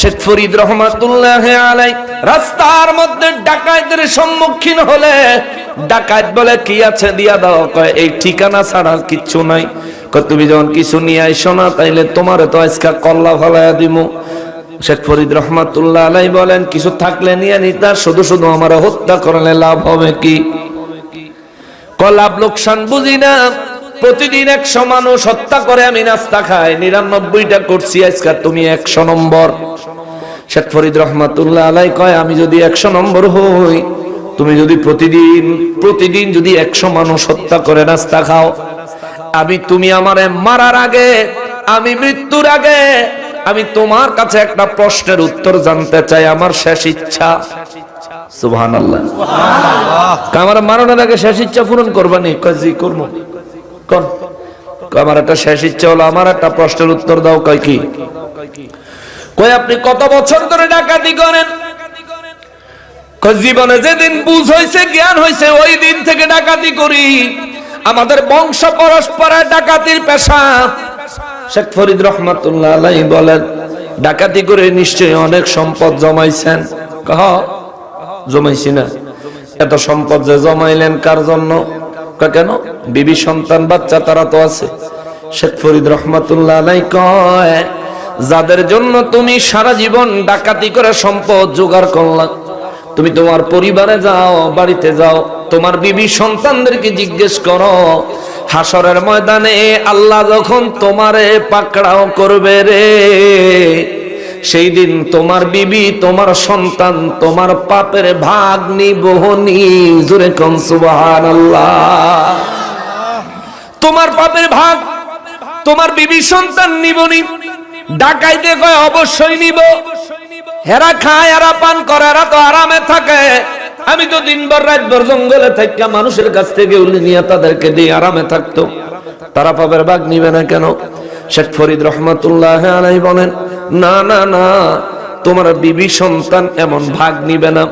শেখ ফরিদ রহমাতুল্লাহ আলাই রাস্তার মধ্যে ডাকাতদের সম্মুখীন হলে ডাকাত বলে, কি আছে? দিয়া দাও। কয়, এই ঠিকানা ছাড়া কিচ্ছু নাই। তুমি যখন কিছু নিয়ে আইসো না, তাইলে তোমার তো আজকা কল্লা ফলাইয়া দিমু। শেখ ফরিদ রহমাতুল্লাহ আলাই বলেন, কিছু থাকলে নিয়ে নিতা শুধু শুধু আমার হত্যা করলে লাভ হবে কি? কলাপ লোকসান বুঝি না। প্রতিদিন একশো মানুষ হত্যা করে আমি নাস্তা খাই। নিরানব্বইটা করছি আজকে তুমি একশো নম্বর। শেখ ফরিদ রহমাতুল্লাহ আলাই কয় আমি যদি একশো নম্বর হই তুমি যদি প্রতিদিন প্রতিদিন যদি একশো মানুষ হত্যা করে নাস্তা খাও। আমি তুমি আমারে মারার আগে আমি মৃত্যুর আগে আমি তোমার কাছে একটা প্রশ্নের উত্তর জানতে চাই আমার শেষ ইচ্ছা। সুবহান আল্লাহ আমার মারানোর আগে শেষ ইচ্ছা পূরণ করবা নি? কয় জি করব। কয়, আমার একটা শেষ ইচ্ছা হলো, আমার একটা প্রশ্নের উত্তর দাও, কয় কি? কয়, আপনি কত বছর ধরে ডাকাতি করেন? জীবনে যেদিন বুঝ হয়েছে জ্ঞান হয়েছে ওই দিন থেকে ডাকাতি করি। আমাদের বংশ পরস্পরের ডাকাতির পেশা। শেখ ফরিদ রহমাতুল্লাহ আলাই বলেন, ডাকাতি করে নিশ্চয়ই অনেক সম্পদ জমাইছেন। কহ, জমাইছি না। এত সম্পদ যে জমাইলেন কার জন্য? কয় কেন? বিবি সন্তান, বাচ্চা তারা তো আছে। শেখ ফরিদ রহমাতুল্লাহ আলাই কয়, যাদের জন্য তুমি সারা জীবন ডাকাতি করে সম্পদ জোগাড় করলা, তুমি তোমার পরিবারে যাও, বাড়িতে যাও, তোমার বিবি সন্তানদেরকে জিজ্ঞেস করো হাসরের ময়দানে আল্লাহ যখন তোমারে পাকড়াও করবে রে সেই দিন তোমার বিবি, তোমার সন্তান, তোমার পাপের ভাগ নিবহনি কন সুবহানাল্লাহ। তোমার পাপের ভাগ, তোমার বিবি সন্তান নিবনি ডাকাইতে কয় অবশ্যই নিব। হেরা খায় এরা পান করে এরা তো আরামে থাকে। আমি তো দিনভর, রাতভর জঙ্গলে থাকা মানুষের কাছ থেকে উলি নিয়ে তাদেরকে দিয়ে আরামে থাকতো। তারা পাপের ভাগ নিবে না কেন? শেখ ফরিদ রহমতুল্লাহ আলাই বলেন না না না, তোমার বিবি সন্তান এমন ভাগ নিবে না।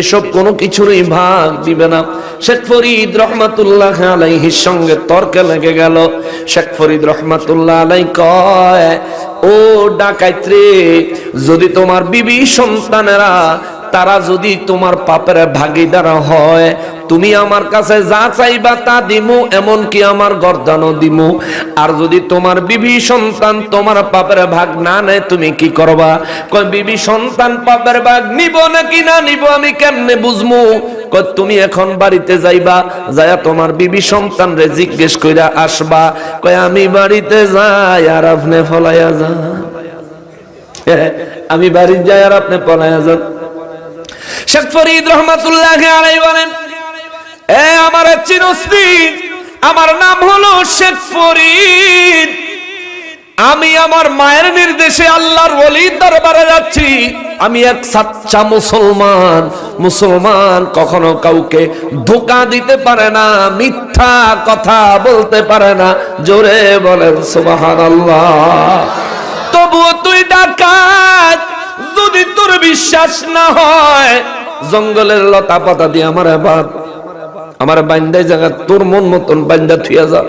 এসব কোনো কিছুরই ভাগ দিবে না। শেখ ফরিদ রহমাতুল্লাহ আলাইহির সঙ্গে তর্কে লেগে গেল। শেখ ফরিদ রহমাতুল্লাহ আলাই কয়, ও ডাকাইত্রে, যদি তোমার বিবি সন্তানেরা তারা যদি তোমার পাপের ভাগিদার হয়, তুমি আমার কাছে যা চাইবা তা দিমু, এমনকি আমার গর্দানও দিমু। আর যদি তোমার বিবি সন্তান তোমার পাপের ভাগ না নেয়, তুমি কি করবা? কয়, বিবি সন্তান পাপের ভাগ নিব নাকি না নিব, আমি কেমনে বুঝমু? তুমি এখন বাড়িতে যাইবা যায়া তোমার বিবি সন্তান রে জিজ্ঞেস কইরা আসবা। কয়, আমি বাড়িতে যাই আর আপনি ফলাইয়া যান। আমি বাড়িতে যাই আর আপনি পলাইয়া যান। শেখ ফরিদ রহমাতুল্লাহ আলাই বলেন, এ আমার চিরস্তি আমার নাম হলো শেখ ফরিদ। আমি আমার মায়ের নির্দেশে আল্লাহর ওলির দরবারে যাচ্ছি। আমি এক সাচ্চা মুসলমান মুসলমান কখনো কাউকে ধোকা দিতে পারে না, মিথ্যা কথা বলতে পারে না। জোরে বলেন, সুবহানাল্লাহ। তবুও তুই ডাকাত, যদি তোর বিশ্বাস না হয় জঙ্গলের লতা পাতা দিয়ে আমার এবার, আমার বান্দায় জায়গা তোর মন মতন বান্দা থুয়া যা।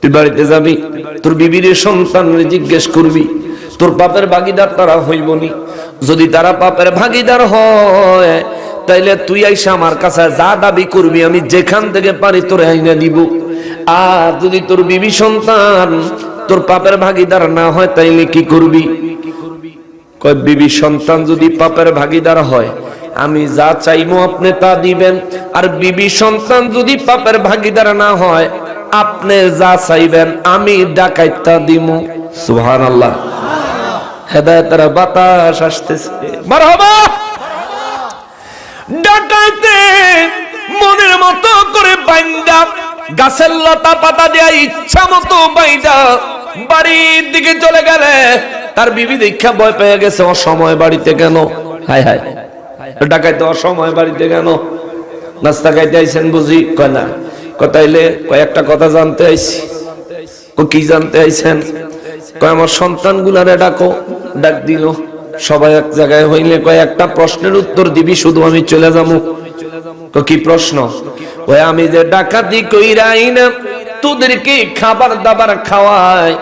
তুই বাড়িতে যাবি, তোর বিবির সন্তান জিজ্ঞেস করবি, তোর পাপের ভাগিদার তারা হইবনি। যদি তারা পাপের ভাগিদার হয়, তাইলে তুই আইসা আমার কাছে যা দাবি করবি, আমি যেখান থেকে পারি তোর আইনা দিব। আর যদি তোর বিবি সন্তান তোর পাপের ভাগিদার না হয়, তাইলে কি করবি? কয়, বিবি সন্তান যদি পাপের ভাগিদার হয় আমি যা চাইব আপনি তা দিবেন। আর বিবি সন্তান যদি পাপের ভাগিদার না হয়, আপনি যা চাইবেন আমি ডাকাইতা দিমু। সুহান আল্লাহ হেদায়তের বাতাস আসতেছে। মারহাবা! ডাকাইতে মনের মতো করে বাইন্দা, গাছের লতা পাতা দেয়া ইচ্ছা মতো বাইন্দা, বাড়ির দিকে চলে গেলে তার বিবি দীক্ষা ভয় পেয়ে গেছে, অসময় বাড়িতে কেন হায় হায়। ডাকাইতে অসময় বাড়িতে কেন? নাস্তা খাইতে আইছেন বুঝি? কয় না। কথাইলে কয়েকটা কথা জানতে আইছি। কি জানতে আইছেন? কয়, আমার সন্তান গুলারে ডাকো। ডাক দিল। সবাই এক জায়গায় হইলে কয়, একটা প্রশ্নের উত্তর দিবি, শুধু আমি চলে যাব। কি প্রশ্ন? ওই আমি যে ডাকাতি কইরাই না, তোদেরকে খাবার দাবার খাওয়াই।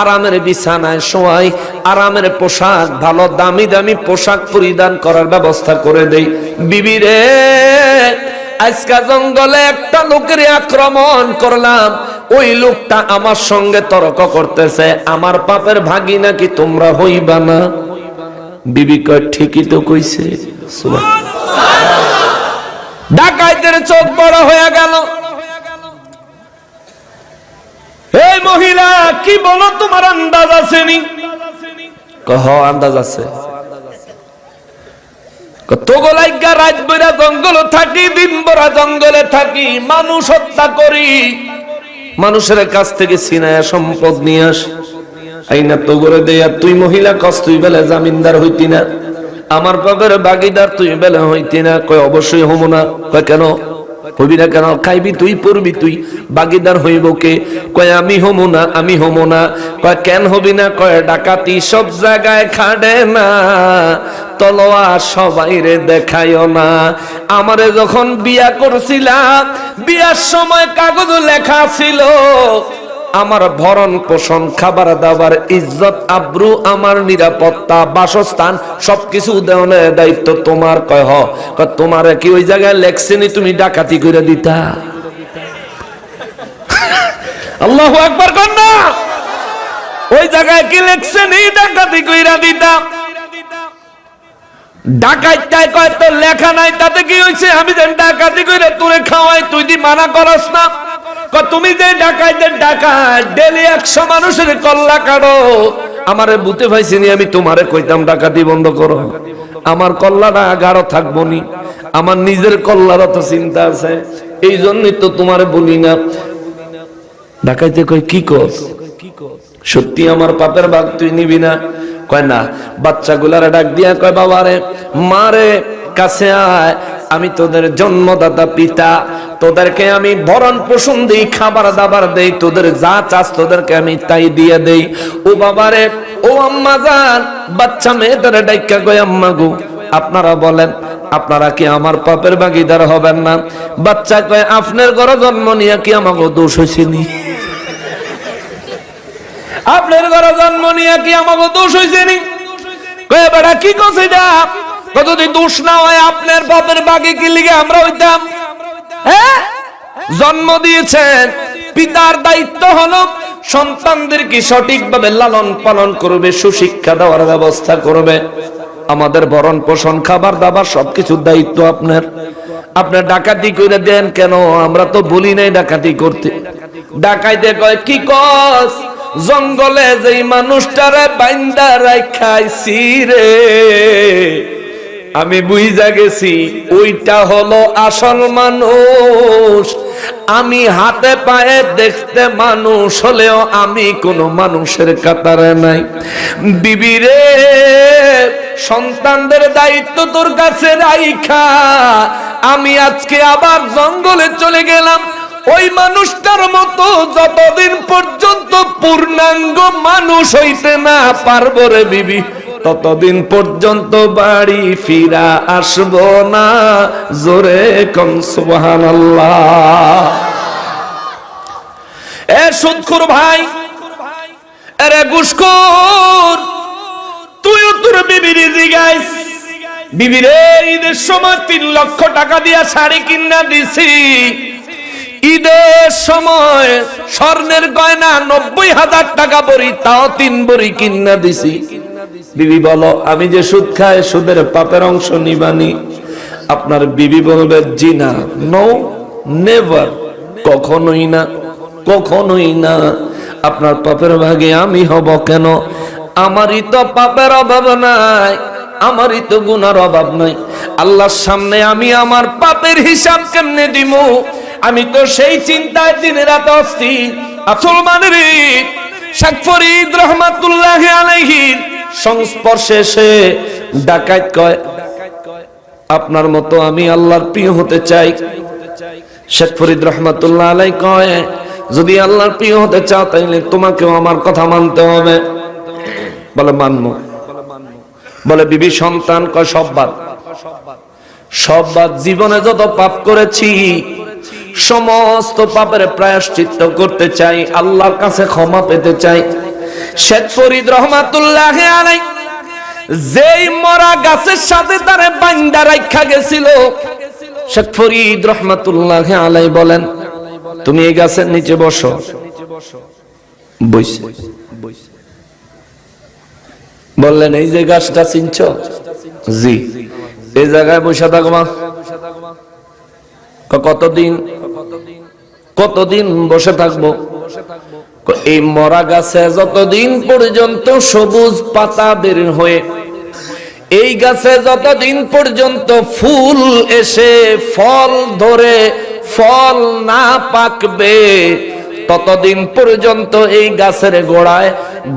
আরামের বিছানায় শোয়াই, আরামের পোশাক ভালো, দামি দামি পোশাক পরিধান করার ব্যবস্থা করে দেই। বিবি রে, আজকা জঙ্গলে একটা লোকের আক্রমণ করলাম। ওই লোকটা আমার সঙ্গে তর্ক করতেছে, আমার পাপের ভাগি নাকি তোমরা হইবা না? বিবি কয়, ঠিকই তো কইছে। ডাকাইতের চোখ বড় হয়ে গেল। মহিলা, কি বলো তোমার আন্দাজ আছে নি? কহ, আন্দাজ আছে। জঙ্গল থাকি, দিন ভরা জঙ্গলে থাকি, মানুষ হত্যা করি। মানুষের কাছ থেকে সিনায়া সম্পদ নিয়ে আস। আইনা তুই মহিলা তুই জামিনদার হইতি না। আমার বাবার বাগিদার, তুই বেলে হইতি না। কয়, অবশ্যই হব না। কয়, কেন? না কেন? খাইবি তুই, পড়বি তুই। বাগিদার হইব কে? কয়, আমি হমো না, আমি হমো না। কয়, কেন হবি না? কয়, ডাকাতি সব জায়গায় খাড়ে না। তলোয়ার সবাই রে দেখাইও না। আমারে যখন বিয়া করছিলাম বিয়ার সময় কাগজ লেখা ছিল। আমার ভরণ পোষণ, খাবার দাবার, ইজ্জত, আব্রু, আমার নিরাপত্তা, বাসস্থান, সবকিছু দেওয়ানের দায়িত্ব তোমার, কয় হ? তোমারে কি ওই জায়গায় লেখছেনি তুমি ডাকাতি করে দিতা? আল্লাহ একবার কর না! ওই জায়গায় কি লেখছেনি ডাকাতি কইরা দিতা? ডাকাইতায় কয় লেখা নাই, তাতে কি হয়েছে আমি যে ডাকাতি কইরে তোরে খাওয়াই, তুই দি মানা করস না? তুমি যে ডাকাইতে ডাকাত ডেলি একশো মানুষের কল্লা কাটো। আমারে বুতে পাইছিনি আমি তোমারে কইতাম ডাকাতি বন্ধ করো। আমার কল্লাটা গাঢ় থাকব নি। আমার নিজের কল্লার তো চিন্তা আছে। এই জন্যই তো তোমারে বলি না। ডাকাইতে কই কি কস? সত্যি আমার পাপের ভাগ তুই নিবি না? কয়, না। বাচ্চাগুলারে ডাক দিয়া কয়, বাবারে, মারে, কাছে আয়। আমি তোদের জন্মদাতা পিতা, তোদেরকে আমি ভরণ পোষণ দিই, খাবার দাবার দেই, তোদের যা চাস তোদেরকে আমি তাই দিয়ে দেই। ও বাবারে, ও আম্মা যান বাচ্চা মেয়েদের ডাইকা কয় আম্মা গো, আপনারা বলেন, আপনারা কি আমার পাপের ভাগিদার হবেন না? বাচ্চা কয়, আপনার ঘরে জন্ম নিয়ে কি আমাকে দোষ হয়েছিনি আপনার ঘরে জন্ম নিয়ে কি আমাকে দোষ হয়েছে নি? কয়ে বেড়া কি কছে যদি দোষ না হয় আপনার বাপের বাগে কি লিগে আমরা হইতাম? হ্যাঁ জন্ম দিয়েছেন। পিতার দায়িত্ব হলো সন্তানদেরকে সঠিকভাবে লালন পালন করবে, সুশিক্ষা দেওয়ার ব্যবস্থা করবে। আমাদের ভরণ পোষণ, খাবার দাবার সবকিছুর দায়িত্ব আপনার। আপনার ডাকাতি করে দেন কেন? আমরা তো বলি নাই ডাকাতি করতে। ডাকাইতে কয়, কি কস? জঙ্গলে যেই মানুষটারে বাইন্দা রাখাইছি রে। আমি বুঝা গেছি, ওইটা হলো আসল মানুষ। আমি হাতে পায়ে দেখতে মানুষ হলেও আমি কোনো মানুষের কাতারে নাই। বিবিরে সন্তানদের দায়িত্ব তোর কাছে রাইখা। আমি আজকে আবার জঙ্গলে চলে গেলাম। ওই মানুষটার মতো যতদিন পর্যন্ত পূর্ণাঙ্গ মানুষ হইতে না পারব রে বিবি। ততদিন পর্যন্ত বাড়ি ফিরা আসব না। জোরে কম সুবহান এ সুদখুর ভাই, এরে গুসখুর, তুইও তোর বিবির জিগাইস। বিবিরে ঈদের সময় তিন লক্ষ টাকা দিয়া শাড়ি কিনা দিছি। ঈদের সময় স্বর্ণের গয়না নব্বই হাজার টাকা বড়ি তাও তিন বড়ি কিনা দিছি। বিবি বলো, আমি যে সুদ খাই, সুদের পাপের অংশ নিবানি। আপনার বিবি বলবে, জি না নো নেভার কখনোই না কখনোই না। আপনার পাপের ভাগে আমি হব কেন? আমারই তো পাপের অভাব নাই, আমারই তো গুনার অভাব নাই। আল্লাহর সামনে আমি আমার পাপের হিসাব কেমনে দিব আমি তো সেই চিন্তায় দিনে রাত অস্থির। আসল মানে রে শেখ ফরিদ রহমাতুল্লাহ আলাইহির সংস্পর্শে এসে ডাকাত কয়, আপনার মতো আমি আল্লাহর প্রিয় হতে চাই। শেখ ফরিদ রহমাতুল্লাহ আলাই কয়, যদি আল্লাহর প্রিয় হতে চাও, তাইলে তোমাকেও আমার কথা মানতে হবে। বলে, মানব। বলে, বিবি, সন্তান, কয়, সব বাদ। সব বাদ, জীবনে যত পাপ করেছি, সমস্ত পাপের প্রায়শ্চিত্ত করতে চাই, আল্লাহর কাছে ক্ষমা পেতে চাই। শেখ ফরিদ রহমাতুল্লাহ আলাই যেই মরা গাছের সাথে তারে রাখা গেছিল, শেখ ফরিদ রহমাতুল্লাহ আলাই বলেন, তুমি এই গাছের নিচে বসো। বইছে। বললেন, এই যে গাছটা চিনছ? জি। এই জায়গায় বসে থাকবা কতদিন? কতদিন বসে থাকব? এই মরা গাছে যতদিন পর্যন্ত সবুজ পাতা বের হয়ে, এই গাছে যতদিন পর্যন্ত ফুল এসে ফল ধরে, ফল না পাকবে, ততদিন পর্যন্ত এই গাছের গোড়ায়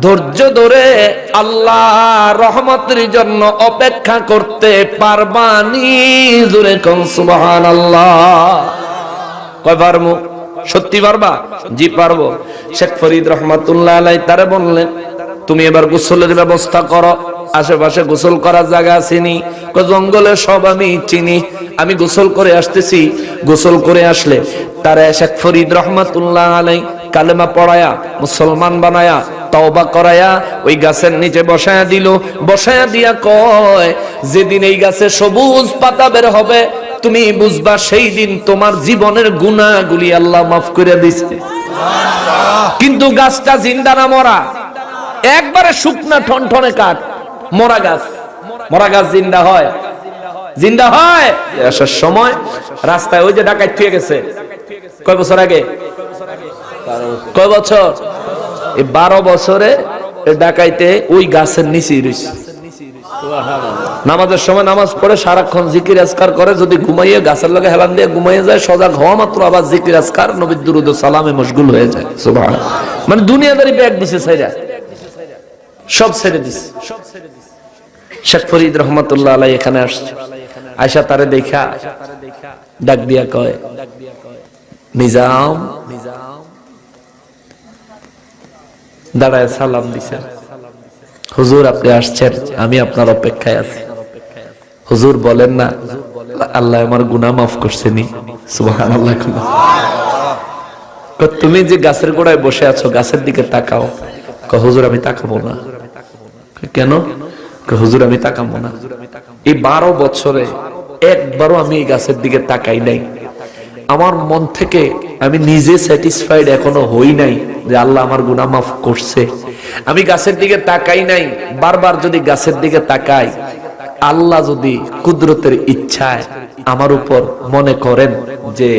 ধৈর্য ধরে আল্লাহ রহমতের জন্য অপেক্ষা করতে পারবানি জুড়ে কম সুবহান আল্লাহ কয় পারব সত্যি পারবা? জি, পারব। শেখ ফরিদ রহমাতুল্লাহ আলাই তারে বললেন, তুমি এবার গোসলের ব্যবস্থা করো। আশেপাশে গোসল করার জায়গা চিনি জঙ্গলে সব আমি চিনি। আমি গোসল করে আসতেছি। গোসল করে আসলে তারা শেখ ফরিদ রহমাতুল্লাহ আলাই কালেমা পড়ায়া, মুসলমান বানায়া, তওবা করায়া ওই গাছের নিচে বসায়া দিল। বসায়া দিয়া কয়, যেদিন এই গাছে সবুজ পাতা বের হবে তুমি বুঝবা সেই দিন তোমার জীবনের গুণাগুলি আল্লাহ মাফ করে দিছে কিন্তু গাছটা জিন্দা না মরা? একবারে শুকনা ঠনঠনে কাঠ। মরা গাছ। মরা গাছ জিন্দা হয়। জিন্দা হয়? আসার সময় রাস্তায় ওই যে ডাকাত থুয়ে গেছে। কয় বছর আগে? কয় বছর? এই বারো বছরে ডাকাইতে ওই গাছের নিচে রয়েছে। নামাজের সময় নামাজ পড়ে সারাক্ষণ জিকির আজকার করে, যদি ঘুমাইয়ে গাছের লগে হেলান দিয়ে ঘুমাইয়ে যায়, সজাগ হওয়া মাত্র আবার জিকির আজকার, নবীর দুরুদ সালামে মশগুল হয়ে যায়। মানে দুনিয়াদারি ব্যাগ দিছে সাইরা সব ছেড়ে দিছে। শেখ ফরিদ রহমতুল্লাহ আলাই এখানে আসছে। আয়সা তারে দেখা, ডাক দিয়া কয়, নিজাম, দাঁড়ায় সালাম দিছে। হুজুর আপনি আসছেন আমি আপনার অপেক্ষায় আছি। হুজুর বলেন না আল্লাহ আমার গুনাহ মাফ করছেনি কয়, তুমি যে গাছের গোড়ায় বসে আছো গাছের দিকে তাকাও। হুজুর আমি তাকাবো না। কেন? হুজুর আমি তাকাবো না। এই বারো বছরে একবারও আমি এই গাছের দিকে তাকাই নাই। আমার মন থেকে আমি নিজে স্যাটিসফাইড এখনও হই নাই যে আল্লাহ আমার গুনা মাফ করছে। আমি গাছের দিকে তাকাই নাই, বারবার যদি গাছের দিকে তাকাই, আল্লাহ যদি কুদরতের ইচ্ছায় আমার উপর মনে করেন যে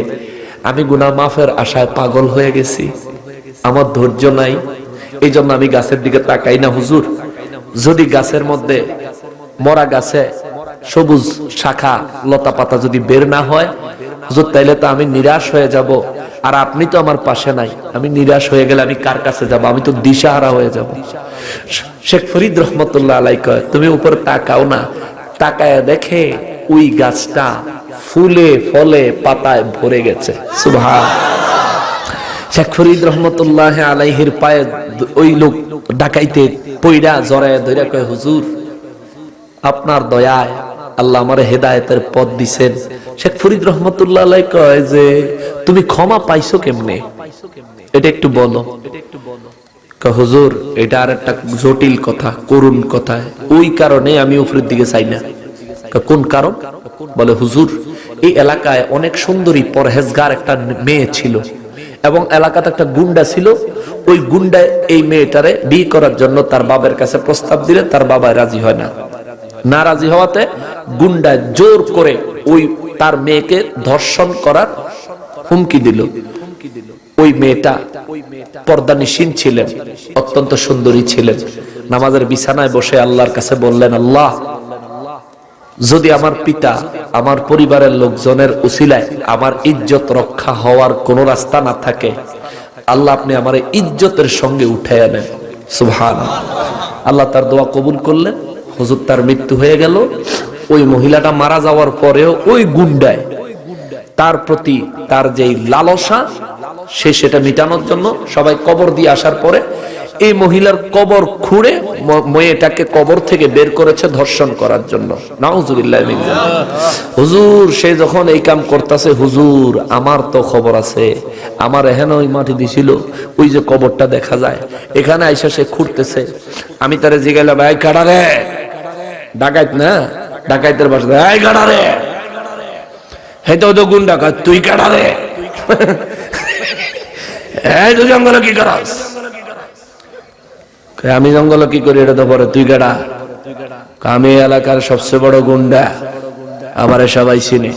আমি গুনাহ মাফের আশায় পাগল হয়ে গেছি, আমার ধৈর্য নাই এই জন্য আমি গাছের দিকে তাকাই না, হুজুর। যদি গাছের মধ্যে মরা গাছে সবুজ শাখা লতা পাতা যদি বের না হয় হুজুর, তাইলে তো আমি নিরাশ হয়ে যাব। আর আপনি তো আমার পাশে নাই। আমি নিরাশ হয়ে গেলে আমি কার কাছে যাব? আমি তো দিশাহারা হয়ে যাব। শেখ ফরিদ রহমতুল্লাহ আলাই কয়, তুমি উপর তাকাও না। তাকায় দেখে ওই গাছটা ফুলে, ফলে, পাতায় ভরে গেছে। সুভাষ শেখ ফরিদ রহমতুল্লাহ আলাইহির পায়ে ওই লোক ডাকাইতে পইরা জড়ায় ধরে কয়, হুজুর, আপনার দয়ায় আল্লাহ আমার হেদায়েতের পথ দিছেন। শেখ ফরিদ রহমতুল্লাহ কয় যে, তুমি ক্ষমা পাইছো কেমনে? এটা একটু বলো। হুজুর, এটা আর একটা জটিল কথা, করুণ কথা। ওই কারণে আমি উপরের দিকে চাই না। কোন কারণ? বলে, হুজুর, এই এলাকায় অনেক সুন্দরী পরহেজগার একটা মেয়ে ছিল এবং এলাকাতে একটা গুন্ডা ছিল। ওই গুন্ডা এই মেয়েটারে বিয়ে করার জন্য তার বাবার কাছে প্রস্তাব দিলে তার বাবা রাজি হয় না। না রাজি হওয়াতে গুন্ডা জোর করে ওই তার মেয়েকে ধর্ষণ করার হুমকি দিল। ওই মেয়েটা পর্দা নিশীন ছিলেন, অত্যন্ত সুন্দরী ছিলেন। নামাজের বিছানায় বসে আল্লাহর কাছে বললেন, আল্লাহ, যদি আমার পিতা আমার পরিবারের লোকজনের উসিলায় আমার ইজ্জত রক্ষা হওয়ার কোন রাস্তা না থাকে, আল্লাহ আপনি আমার ইজ্জতের সঙ্গে উঠে আনেন সুহান আল্লাহ তার দোয়া কবুল করলেন। হুজুর তার মৃত্যু হয়ে গেল। ওই মহিলাটা মারা যাওয়ার পরেও ওই গুন্ডায় তার প্রতি তার যেই লালসা, সে সেটা মিটানোর জন্য সবাই কবর দিয়ে আসার পরে এই মহিলার কবর খুঁড়ে মেয়েটাকে কবর থেকে বের করেছে ধর্ষণ করার জন্য। হুজুর, সে যখন এই কাম করতেছে, হুজুর, আমার তো খবর আছে। আমার এহেন ওই মাটি দিছিল, ওই যে কবরটা দেখা যায়। এখানে আইসা সে খুঁড়তেছে। আমি তারে জিগাইলাম ভাই কাটা রে, ডাকাইত না? ডাকাইতের বাসা এই হে তো তো কাজ তুই কাটা রে। এই জঙ্গলে কি করাস? আমি জঙ্গলে কি করি, এটা তো পরে তুই কাটা আমি এলাকার সবচেয়ে বড় গুন্ডা, আমার সবাই চিনি।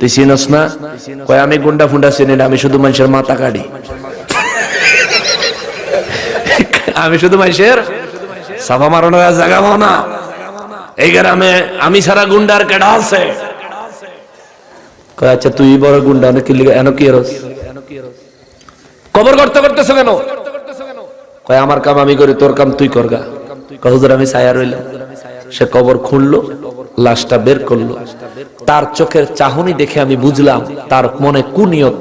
তুই চিনস না? কয়, আমি গুন্ডা ফুন্ডা চিনি না, আমি শুধু মানুষের মাথা কাটি। আমি শুধু মানুষের সাফা মারানোর জায়গা না। এই গ্রামে আমি সারা গুন্ডার কেডা আছে? আচ্ছা তুই বড় গুন্ডা নাকি এন কি কবর করতে করতেছ কেন? কয়, আমার কাম আমি করি, তোর কাম তুই করগা হুজুর, আমি ছায়া রইলাম। সে কবর খুঁড়লো, লাশটা বের করল। তার চোখের চাহনি দেখে আমি বুঝলাম, তার মনে কুনিয়ত।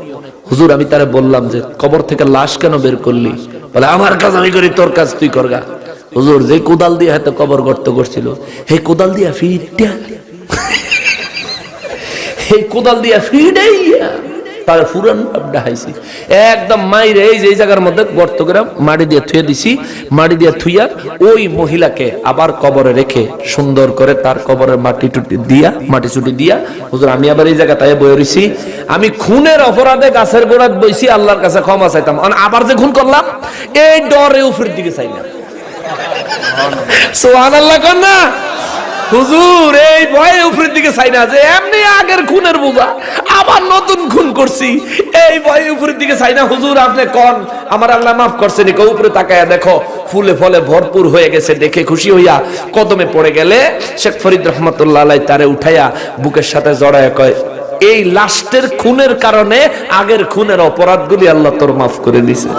হুজুর, আমি তারে বললাম যে, কবর থেকে লাশ কেন বের করলি? বলে, আমার কাজ আমি করি, তোর কাজ তুই করগা হুজুর, যে কোদাল দিয়ে হয়তো কবর গর্ত করছিল হে কোদাল দিয়া ফিরটা এই কোদাল দিয়া ফিডাইয়া তার ফুরান একদম মাইরে এই যে জায়গার মধ্যে গর্ত করে দিয়ে থুয়ে দিছি দিয়ে থুইয়া ওই মহিলাকে আবার কবরে রেখে সুন্দর করে তার কবরের মাটি টুটি দিয়া, মাটি চুটি দিয়া, হুজুর, আমি আবার এই জায়গাটায় বয়ে আমি খুনের অপরাধে গাছের গোড়াত বইছি, আল্লাহর কাছে ক্ষমা চাইতাম। আবার যে খুন করলাম, এই ডরে উপরের দিকে চাইলাম। হুজুর, এই ভয়ে উপরের দিকে চাই না, যে এমনি আগের খুনের বোঝা, আবার নতুন খুন করছি। এই ভয়ে উপরের দিকে চাই না, হুজুর, আপনি কন, আমার আল্লাহ মাফ করছেন উপরে তাকায়া দেখো, ফুলে ফলে ভরপুর হয়ে গেছে, দেখে খুশি হইয়া কদমে পড়ে গেলে, শেখ ফরিদ রহমতুল্লাহ তারে উঠাইয়া বুকের সাথে জড়ায় কয়, এই লাস্টের খুনের কারণে আগের খুনের অপরাধগুলি আল্লাহ তোর মাফ করে দিছে।